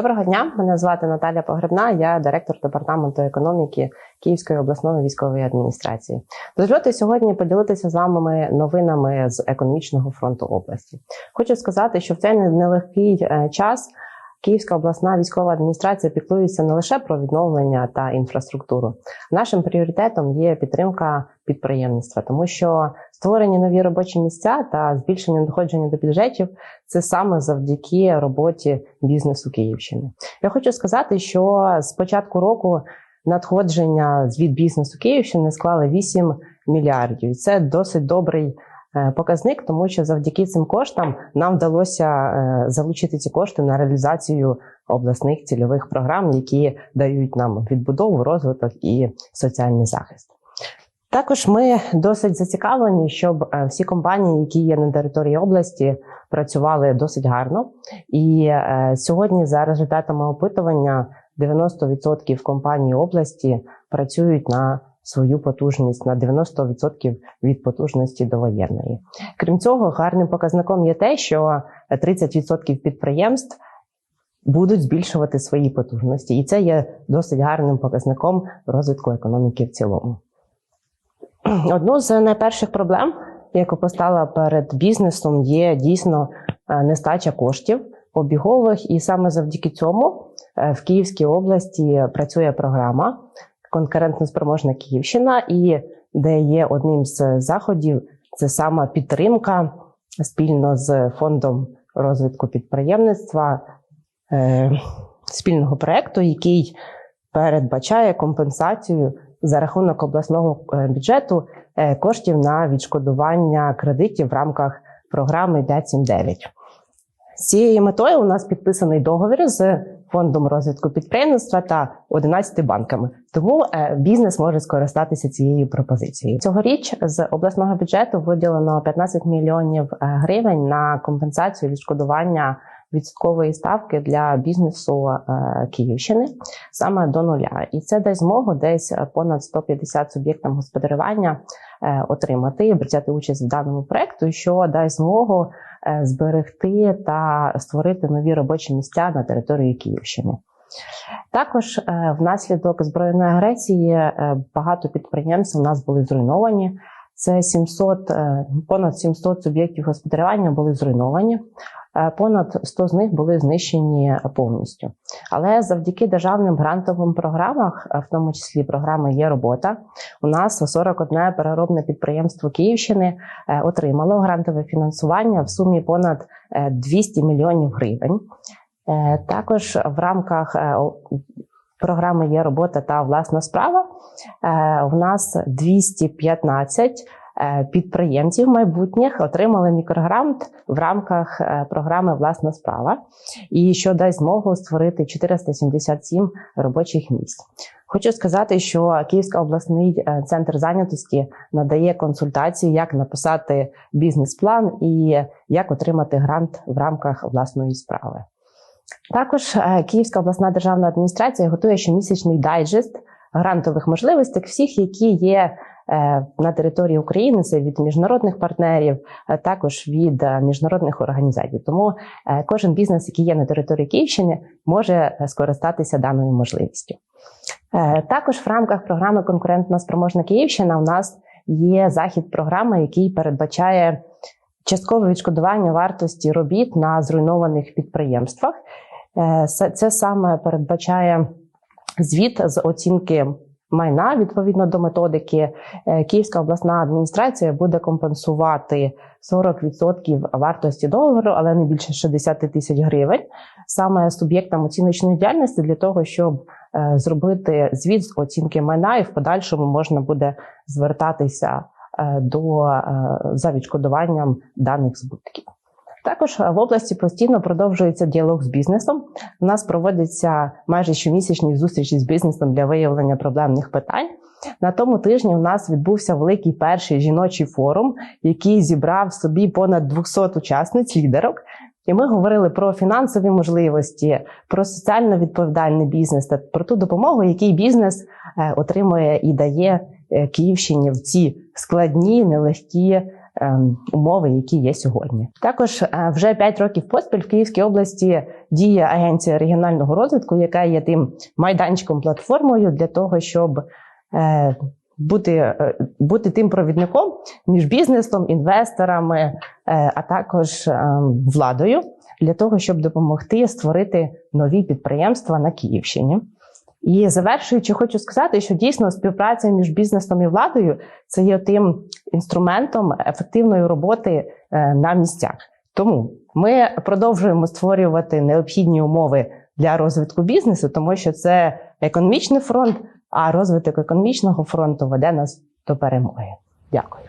Доброго дня, мене звати Наталя Погребна, я директор департаменту економіки Київської обласної військової адміністрації. Дозвольте сьогодні поділитися з вами новинами з економічного фронту області. Хочу сказати, що в цей нелегкий е, час Київська обласна військова адміністрація піклується не лише про відновлення та інфраструктуру. Нашим пріоритетом є підтримка підприємництва, тому що створені нові робочі місця та збільшення доходження до бюджетів це саме завдяки роботі бізнесу Київщини. Я хочу сказати, що з початку року надходження від бізнесу Київщини склали 8 мільярдів. Це досить добрий. Е, показник, тому що завдяки цим коштам нам вдалося е, залучити ці кошти на реалізацію обласних цільових програм, які дають нам відбудову, розвиток і соціальний захист. Також ми досить зацікавлені, щоб е, всі компанії, які є на території області, працювали досить гарно. І сьогодні, за результатами опитування, 90% компаній області працюють на свою потужність на 90% від потужності довоєнної. Крім цього, гарним показником є те, що 30% підприємств будуть збільшувати свої потужності, і це є досить гарним показником розвитку економіки в цілому. Одну з найперших проблем, яка постала перед бізнесом, є дійсно е, нестача коштів обігових, і саме завдяки цьому е, в Київській області працює програма конкурентно спроможна Київщина, і де є одним з заходів, це сама підтримка спільно з фондом розвитку підприємництва е, спільного проекту, який передбачає компенсацію за рахунок обласного е, бюджету е, коштів на відшкодування кредитів в рамках програми 5.7.9. З цією метою у нас підписаний договір з фондом розвитку підприємництва та 11 банками. Тому е, бізнес може скористатися цією пропозицією. Цьогоріч з обласного бюджету виділено 15 мільйонів е, гривень на компенсацію відшкодування відсоткової ставки для бізнесу е, Київщини саме до нуля, і це дасть змогу десь понад 150 суб'єктам господарювання отримати і взяти участь в даному проекту, що дасть змогу. Е, зберегти та створити нові робочі місця на території Київщини. Також е, внаслідок збройної агресії е, багато підприємств у нас були зруйновані. Це 700, понад 700 суб'єктів господарювання були зруйновані. Е, понад 100 з них були знищені повністю. Але завдяки державним грантовим програмах, в тому числі програми є робота. У нас 41 переробне підприємство Київщини е, отримало грантове фінансування в сумі понад 200 е, мільйонів гривень. Також в рамках програми є робота та власна справа. У нас 215 Е, підприємців майбутніх отримали мікрогрант в рамках е, програми Власна справа, і що дасть змогу створити 477 робочих місць. Хочу сказати, що Київська обласний е, центр зайнятості надає консультації, як написати бізнес-план і як отримати грант в рамках власної справи. Також Київська обласна державна адміністрація готує щомісячний дайджест грантових можливостей всіх, які є Е, на території України це від міжнародних партнерів, а також від е, міжнародних організацій. Тому е, кожен бізнес, який є на території Київщини, може скористатися даною можливістю. Також в рамках програми Конкурентна спроможна Київщина у нас є захід програми, який передбачає часткове відшкодування вартості робіт на зруйнованих підприємствах. Це саме передбачає звіт з оцінки майна відповідно до методики, е, Київська обласна адміністрація буде компенсувати 40% вартості договору, але не більше 60 тисяч гривень, саме суб'єктам оціночної діяльності для того, щоб е, зробити звіт з оцінки майна, і в подальшому можна буде звертатися е, до за відшкодуванням даних збутків. Також в області постійно продовжується діалог з бізнесом. У нас проводяться майже щомісячні зустрічі з бізнесом для виявлення проблемних питань. На тому тижні у нас відбувся великий перший жіночий форум, який зібрав собі понад 200 учасниць лідерок. І ми говорили про фінансові можливості, про соціально відповідальний бізнес та про ту допомогу, який бізнес е, отримує і дає е, Київщині в ці складні, нелегкі умови, які є сьогодні. Також е, вже 5 років поспіль в Київській області діє агенція регіонального розвитку, яка є тим майданчиком платформою для того, щоб е, бути, е, бути тим провідником між бізнесом, інвесторами, а також ем, владою для того, щоб допомогти створити нові підприємства на Київщині. І завершуючи, хочу сказати, що дійсно співпраця між бізнесом і владою це є тим інструментом ефективної роботи е, на місцях. Тому ми продовжуємо створювати необхідні умови для розвитку бізнесу, тому що це економічний фронт, а розвиток економічного фронту веде нас до перемоги. Дякую.